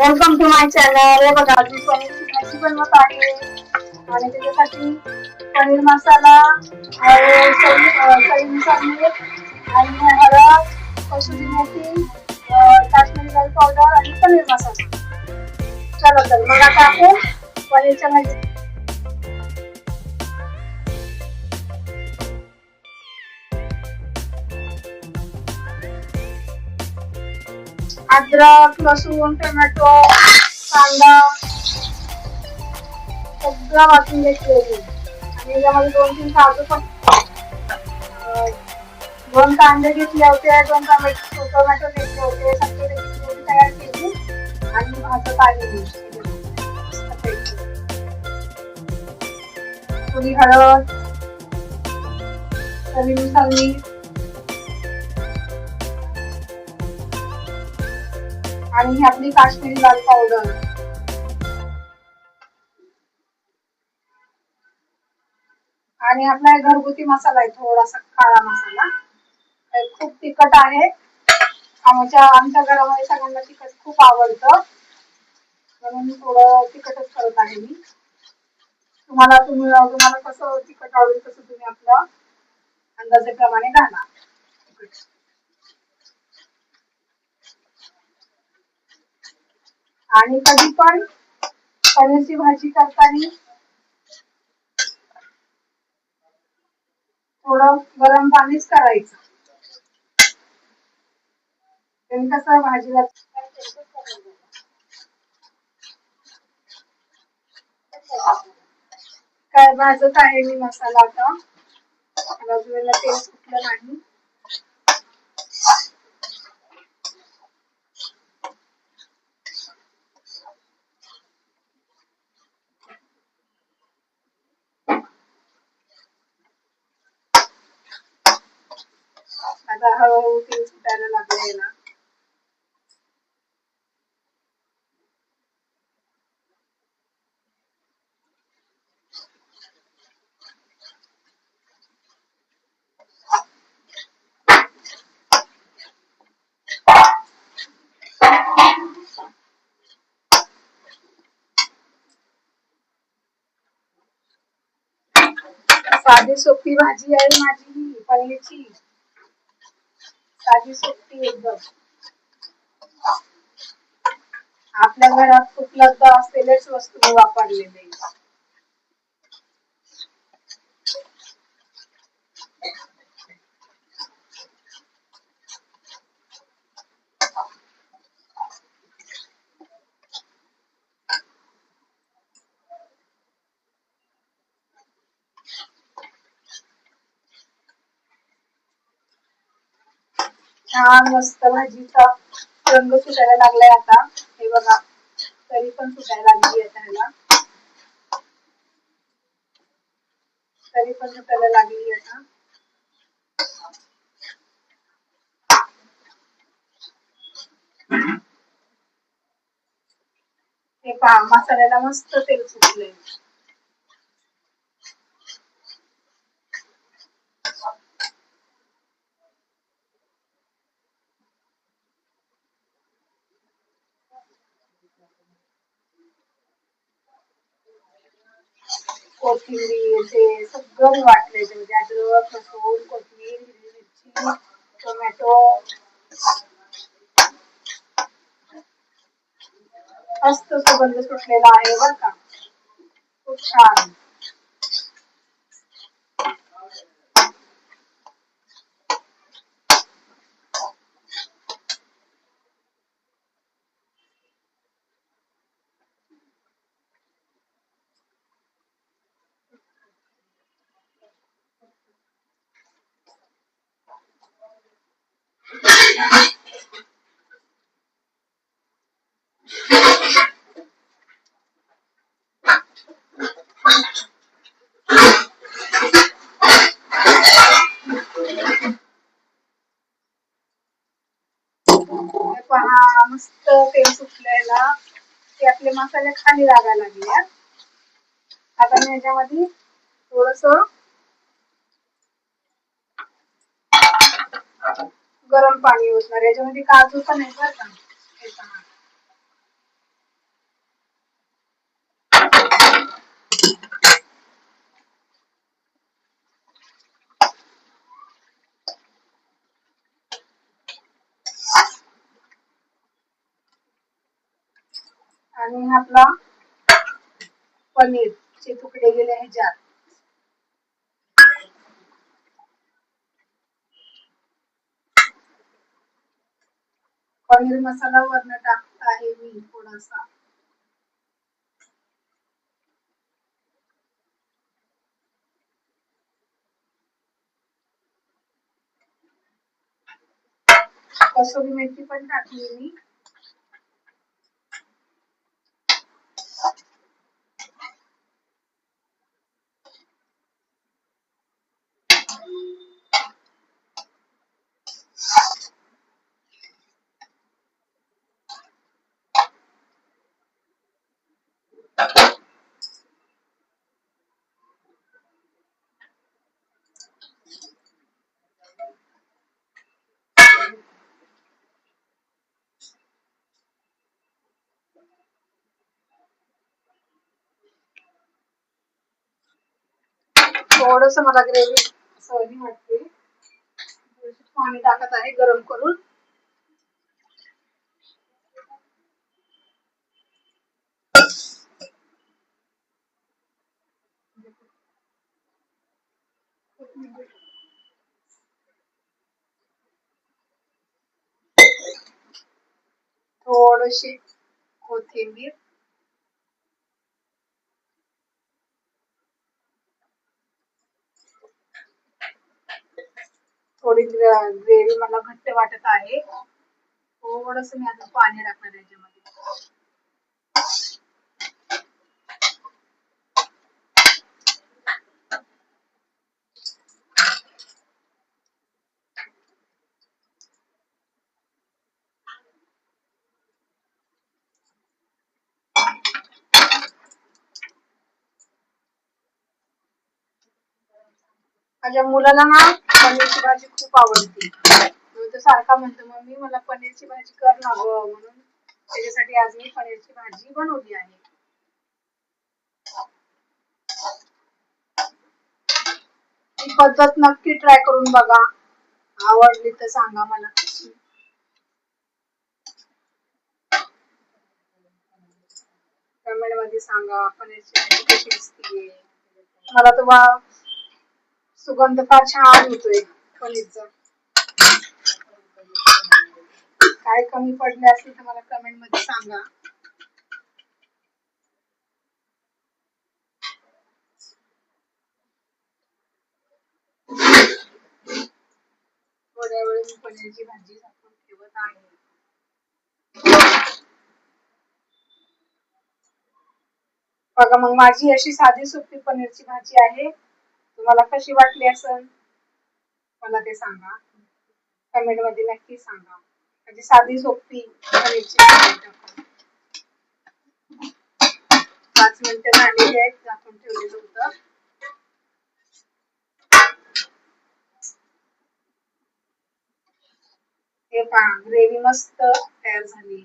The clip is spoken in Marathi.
वेलकम टू माय चॅनल हे बघा मी पनीरची भाजी बनवत आहे. आणि त्याच्यासाठी पनीर मसाला आणि मीठ आणि हळद कसुरी मेथी काश्मीरी लाल पावडर आणि पनीर मसाला. चला तर मग आता आपण पनीरच्या भाजी अद्रक लसूण टोमॅटो कांदा सगळं वाटून घेतलेली आणि यामध्ये दोन तीन काजू पण दोन कांदे घेतले होते दोन टोमॅटो टोमॅटो घेतले होते सगळे त्याची तयार केली. आणि भाजत आलेली थोडी हळद चवीनुसार मीठ आणि ही आपली काश्मीरी लाल पावडर आणि आपला घरगुती मसाला आहे थोडासा काळा मसाला. खूप तिखट आहे. आमच्या आमच्या घरामध्ये सगळ्यांना तिखट खूप आवडतं. म्हणून थोडं तिखटच करत आहे मी. तुम्हाला तुम्ही तुम्हाला कसं तिखट आवडेल तसं तुम्ही आपलं अंदाजेप्रमाणे घाला. आणि कधी पण पनीरची भाजी करताना थोडं गरम पाणीच करायचं. कसं भाजीला काय भाजत आहे मी मसाला आता. बाजूला तेल सुटलं नाही आता हळूहळू तेल सुटायला लागले ना साधी सोपी भाजी आहे माझी? ही पनीरची साधी सोपी एकदम आपल्या घरात उपलब्ध असलेलेच वस्तू मी वापरलेले. छान मस्त भाजीचा रंग सुटायला लागलाय आता. हे बघा तरी पण सुटायला लागली आता ह्याला. तरी पण सुटायला लागली आता. हे पहा मसाल्याला मस्त तेल सुटलंय. कोथिंबीर ते सगळं मी वाटलंय म्हणजे अद्रक लसूण कोथिंबीर हिरवी मिरची टोमॅटो. मस्त सुगंध सुटलेला आहे बर का. खूप छान. हे पहा मस्त तेल सुटलेला ते आपले मसाले खाली लागायला लागले आता मी याच्यामध्ये थोडस गरम पाणी ओतणार याच्यामध्ये काजू पण आहे बरं का. आणि आपला पनीर चे तुकडे गेले आहे ह्याच्यात पनीर मसाला वरण टाकत आहे मी थोडासा. कसोरी मेथी पण टाकली मी. थोडस मला ग्रेव्ही सवनी वाटते पाणी टाकत आहे गरम करून. थोडीशी कोथिंबीर. थोडी ग्रेव्ही मला घट्ट वाटत आहे. हो, थोडस मी आता पाणी टाकणार याच्यामध्ये. माझ्या मुलाला ना पनीरची भाजी खूप आवडते. तो सारखा म्हणतो मम्मी मला पनीरची भाजी कर ना ग. म्हणून त्याच्यासाठी आज मी पनीरची भाजी बनवली आहे. ही पद्धत नक्की ट्राय करून बघा. आवडली तर सांगा मला कमेंटमध्ये सांगा पनीरची भाजी कशी दिसतीये. मला तर सुगंध फार छान येतोय पनीरचा काय कमी पडले असतील तर मला कमेंटमध्ये सांगा. थोड्या वेळ मी पनीरची भाजी झाकून ठेवत आहे. बघा मग माझी अशी साधी सोपी पनीरची भाजी आहे. तुम्हाला कशी वाटली असेल? मला ते सांगा. कमेंटमध्ये नक्की सांगा. म्हणजे साधी सोपी पाच मिनिटं झालेली आहेत झाकून ठेवलेलं होतं. हे पहा ग्रेव्ही मस्त तयार झाली.